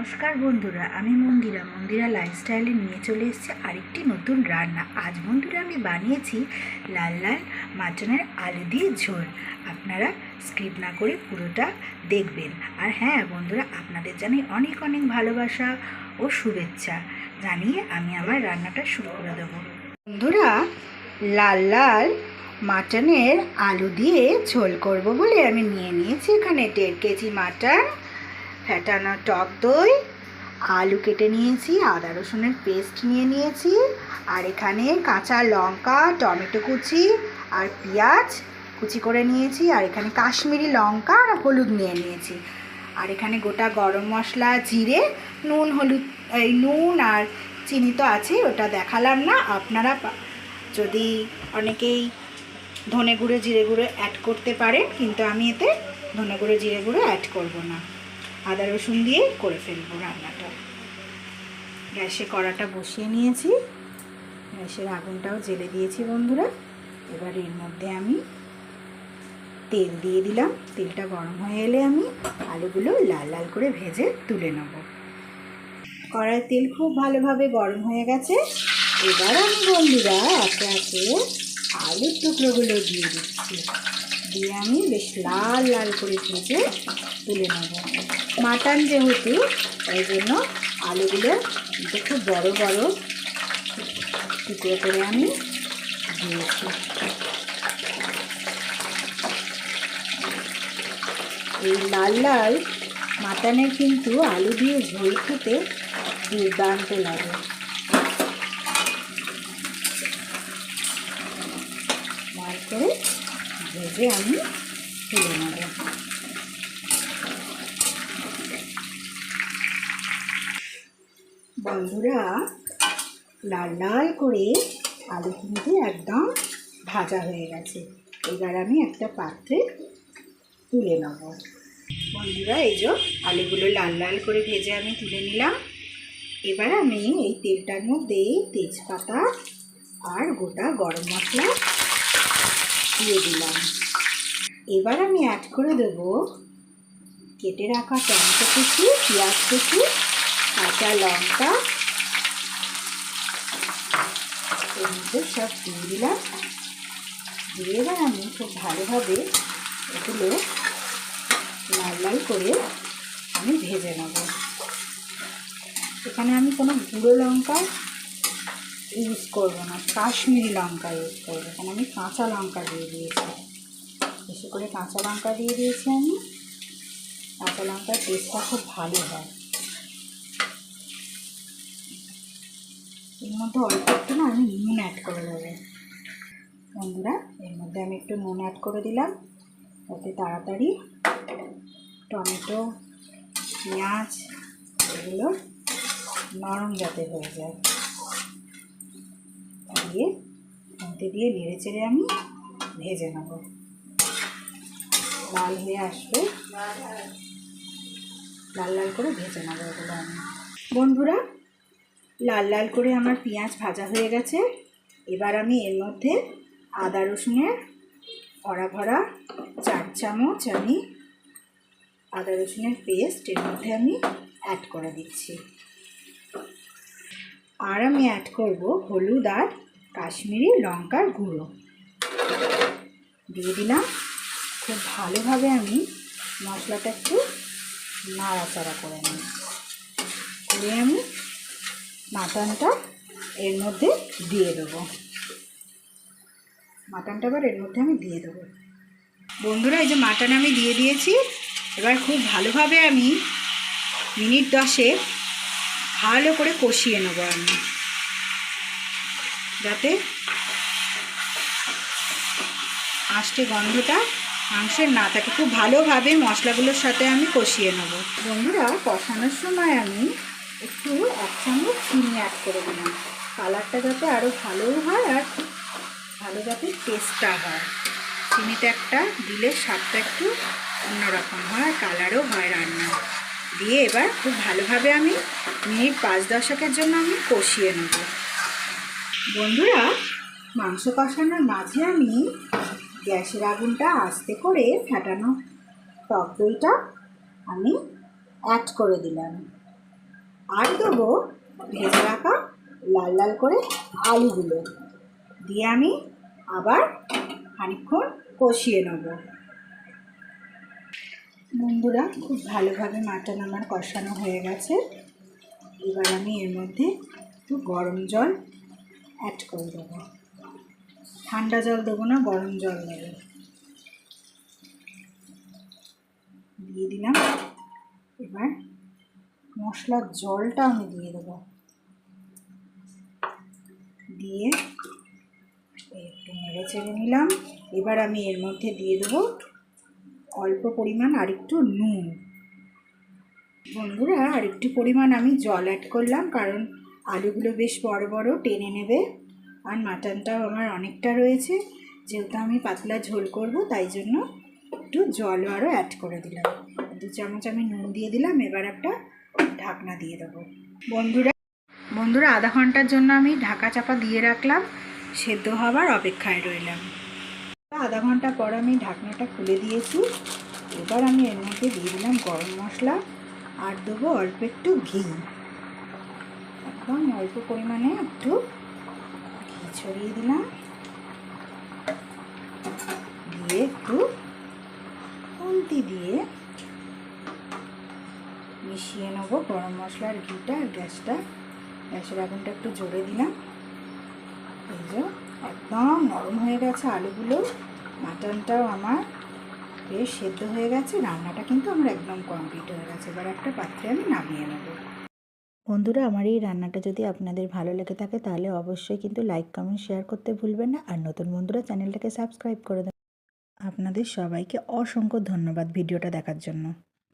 নমস্কার বন্ধুরা, আমি মন্দিরা। মন্দিরা লাইফস্টাইলে নিয়ে চলে এসেছি আরেকটি নতুন রান্না। আজ বন্ধুরা আমি বানিয়েছি লাল লাল মাটনের আলু দিয়ে ঝোল। আপনারা স্ক্রিপ না করে পুরোটা দেখবেন। আর হ্যাঁ বন্ধুরা, আপনাদের জানাই অনেক অনেক ভালোবাসা ও শুভেচ্ছা। জানিয়ে আমি আমার রান্নাটা শুরু করে দেবো। বন্ধুরা, লাল লাল মাটনের আলু দিয়ে ঝোল করব বলে আমি নিয়ে নিয়েছি এখানে দেড় কেজি মাটন। ফ্যাটানো টক দই, আলু কেটে নিয়েছি, আদা রসুনের পেস্ট নিয়ে নিয়েছি, আর এখানে কাঁচা লঙ্কা, টমেটো কুচি আর পেঁয়াজ কুচি করে নিয়েছি, আর এখানে কাশ্মীরি লঙ্কা আর হলুদ নিয়ে নিয়েছি। আর এখানে গোটা গরম মশলা, জিরে, নুন, হলুদ, এই নুন আর চিনি তো আছে, ওটা দেখালাম না, আপনারা যদি অনেকেই ধনে গুঁড়ো, জিরে গুঁড়ো অ্যাড করতে পারেন, কিন্তু আমি এতে ধনে গুঁড়ো, জিরে গুঁড়ো অ্যাড করব না। আদা রসুন দিয়ে করে ফেলব রান্নাটা। গ্যাসে কড়াটা বসিয়ে নিয়েছি। গ্যাসের আগুনটাও জেলে দিয়েছি বন্ধুরা। এবার এর মধ্যে আমি তেল দিয়ে দিলাম। তেলটা গরম হয়ে এলে আমি আলুগুলো লাল লাল করে ভেজে তুলে নেব। কড়াই তেল খুব ভালোভাবে গরম হয়ে গেছে। এবার আমি বন্ধুরা একে একে আলুর টুকরোগুলো দিয়ে দিচ্ছি। দিয়ে আমি বেশ লাল লাল করে ভেজে তুলে নেব। মাটন যেহেতু, তাই জন্য আলুগুলো একটু বড় বড় টুকরো করে আমি দিয়েছি। এই লাল লাল মাটনের কিন্তু আলু দিয়ে ঝোল খেতে দুর্দান্ত লাগে। লাল করে ভেজে আমি তুলে নেব। বন্ধুরা, লাল লাল করে আলু কিন্তু একদম ভাজা হয়ে গেছে। এবার আমি একটা পাত্রে তুলে নেব। বন্ধুরা, এই যে আলুগুলো লাল লাল করে ভেজে আমি তুলে নিলাম। এবার আমি এই তেলটার মধ্যে তেজপাতা আর গোটা গরম মশলা দিয়ে দিলাম। এবার আমি অ্যাড করে দেব কেটে রাখা টমেটো কুচি, পেঁয়াজ কুচি, কাঁচা লঙ্কা। এর মধ্যে সব দিয়ে দিলাম। দিয়ে এবার আমি খুব ভালোভাবে এগুলো লাল লাল করে আমি ভেজে নেব। এখানে আমি কোনো গুঁড়ো লঙ্কা ইউজ করব না। কাশ্মীরি লঙ্কা ইউজ করব। এখানে আমি কাঁচা লঙ্কা দিয়ে দিয়েছি। বেশি করে কাঁচা লঙ্কা দিয়ে দিয়েছি আমি। কাঁচা লঙ্কার টেস্টটা খুব ভালো হয়। এর মধ্যে অল্প একটু না আমি নুন অ্যাড করে দেবো বন্ধুরা, এর মধ্যে আমি একটু নুন অ্যাড করে দিলাম। যাতে তাড়াতাড়ি টমেটো, পেঁয়াজ, এগুলো নরম যাতে হয়ে যায়। দিয়ে খুঁতে দিয়ে নেড়ে চেড়ে আমি ভেজে নেব। লাল হয়ে আসবে। লাল লাল করে ভেজে নেব এগুলো আমি। বন্ধুরা, লাল লাল করে আমার পেঁয়াজ ভাজা হয়ে গেছে। এবার আমি এর মধ্যে আদা রসুনের ভরা ভরা চার চামচ আমি আদা রসুনের পেস্ট এর মধ্যে আমি অ্যাড করে দিচ্ছি। আর আমি অ্যাড করব হলুদ আর কাশ্মীরি লঙ্কার গুঁড়ো। দিয়ে দিলাম। খুব ভালোভাবে আমি মশলাটা একটু নাড়াচাড়া করে নিই। করে আমি মাটনটা এর মধ্যে দিয়ে দেবো। মাটনটা এবার এর মধ্যে আমি দিয়ে দেবো। বন্ধুরা, এই যে মাটন আমি দিয়ে দিয়েছি, এবার খুব ভালোভাবে আমি মিনিট দশে ভালো করে কষিয়ে নেব আমি। যাতে আষ্টে গন্ধটা মাংসের না থাকে। খুব ভালোভাবে মশলাগুলোর সাথে আমি কষিয়ে নেব। বন্ধুরা, কষানোর সময় আমি একটু এক চামচ চিনি অ্যাড করে দিলাম। কালারটা যাতে আরও ভালোও হয় আর ভালো যাতে টেস্টটা হয়। চিনিটা একটা দিলে স্বাদটা একটু অন্যরকম হয় কালারও হয় রান্না দিয়ে এবার খুব ভালোভাবে আমি মিনিট পাঁচ দশকের জন্য আমি কষিয়ে নেব। বন্ধুরা, মাংস কষানোর মাঝে আমি গ্যাসের আগুনটা আস্তে করে ফেটানো টক দইটা আমি অ্যাড করে দিলাম। আর দেবো ভেজে রাখা লাল লাল করে আলুগুলো। দিয়ে আমি আবার খানিকক্ষণ কষিয়ে নেব। বন্ধুরা, খুব ভালোভাবে মাটন আমার কষানো হয়ে গেছে। এবার আমি এর মধ্যে একটু গরম জল অ্যাড করে দেবো। ঠান্ডা জল দেবো না, গরম জল দেবো। দিয়ে দিলাম। এবার মশলার জলটা আমি দিয়ে দেবো। দিয়ে একটু নেড়ে চেড়ে নিলাম। এবার আমি এর মধ্যে দিয়ে দেবো অল্প পরিমাণ আরেকটু নুন। বন্ধুরা, আরেকটু পরিমাণ আমি জল অ্যাড করলাম, কারণ আলুগুলো বেশ বড় বড় টেনে নেবে। আর মাটনটাও আমার অনেকটা রয়েছে। যেহেতু আমি পাতলা ঝোল করব, তাই জন্য একটু জলও আরও অ্যাড করে দিলাম। দু চামচ আমি নুন দিয়ে দিলাম, এবার একটা ঢাকনা দিয়ে দেবো। বন্ধুরা বন্ধুরা, আধা ঘণ্টার জন্য আমি ঢাকা চাপা দিয়ে রাখলাম। সেদ্ধ হওয়ার অপেক্ষায় রইলাম। আধা ঘণ্টা পর আমি ঢাকনাটা খুলে দিয়েছি। এবার আমি এর মধ্যে দিয়ে দিলাম গরম মশলা। আর দেবো অল্প একটু ঘি। একদম অল্প পরিমাণে একটু ঘি ছড়িয়ে দিলাম। দিয়ে একটু খুন্তি দিয়ে মিশিয়ে নেব। গরম মশলার ঘিটা আর গ্যাসটা। গ্যাসের আগুনটা একটু জোরে দিলাম। এই যে একদম নরম হয়ে গেছে আলুগুলো। মাটনটাও আমার বেশ সেদ্ধ হয়ে গেছে। রান্নাটা কিন্তু আমার একদম কমপ্লিট হয়ে গেছে। এবার একটা পাত্রে আমি নামিয়ে নেব। বন্ধুরা, আমার এই রান্নাটা যদি আপনাদের ভালো লেগে থাকে, তাহলে অবশ্যই কিন্তু লাইক, কমেন্ট, শেয়ার করতে ভুলবেন না। আর নতুন বন্ধুরা, চ্যানেলটাকে সাবস্ক্রাইব করে দেবেন। আপনাদের সবাইকে অসংখ্য ধন্যবাদ ভিডিওটা দেখার জন্য।